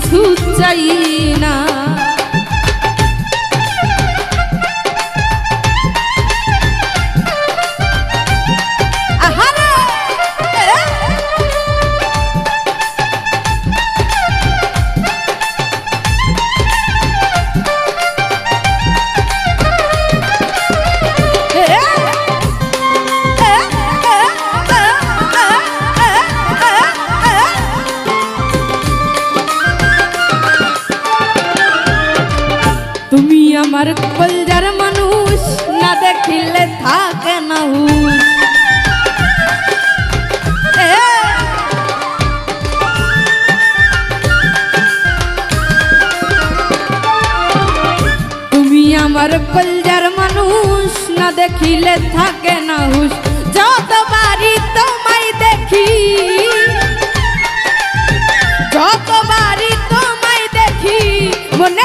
কিছু চাই আমার কলজার মানুষ না দেখিলে থাকে না তুমি আমার কলজার মানুষ না দেখিলে থাকে না হুশ। যতবারই তোমায় দেখি যতবারই তোমায় দেখি, মনে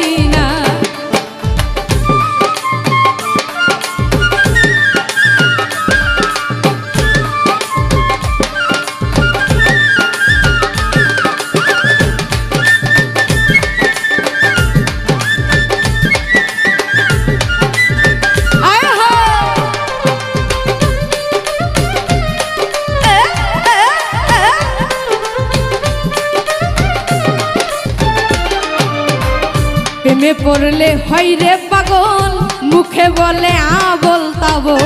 প্রেমে পড়লে হয় পাগল, মুখে বলে আবল তাবল!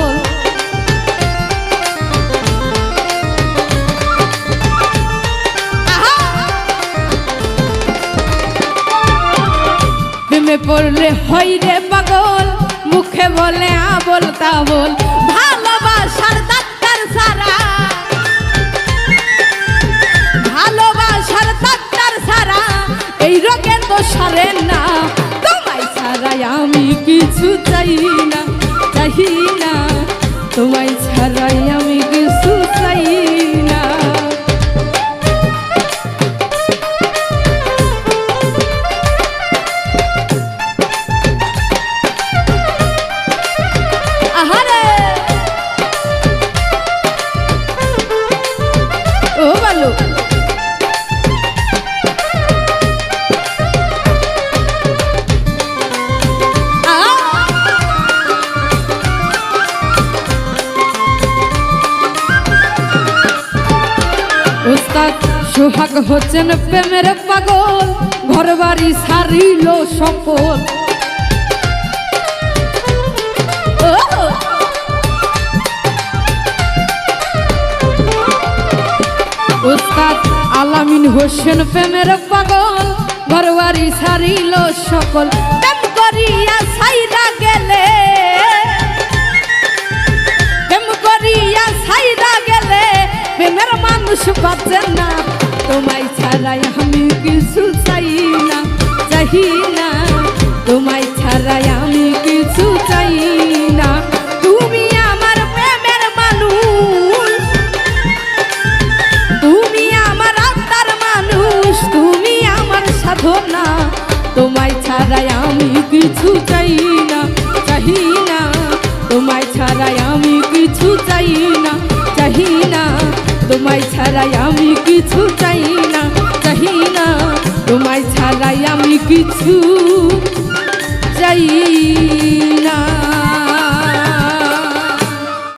প্রেমে পড়লে হয় পাগল, মুখে বলে আবল তাবল। ভালোবাসার ডাক্তার সারা। ভালোবাসার ডাক্তার সারা। এই রোগে তো সারে না কিছু চাই না চাই না। তোমায় ছাড়াই সোহাগ হচ্ছেন প্রেমের পাগল ঘর বাড়ি সারিল সকল আলামিন হোসেন প্রেমের পাগল ঘর বাড়ি সারিল সকল প্রেম করিয়া সাইরা গেলে, প্রেম করিয়া সাইরা গেলে, প্রেমের মানুষ বাঁচে না। তোমায় ছাড়াই আমি কিছু চাই না চাই না। তোমায় ছাড়াই আমি কিছু চাই না। তুমি আমার প্রেমের মানুষ, তুমি আমার আত্মার মানুষ, তুমি আমার সাধনা। তোমায় ছাড়াই আমি কিছু চাই না চাই না। তোমায় ছাড়াই আমি কিছু চাই না চাই না। তোমায় ছাড়াই আমি কিছু চাই না। চাই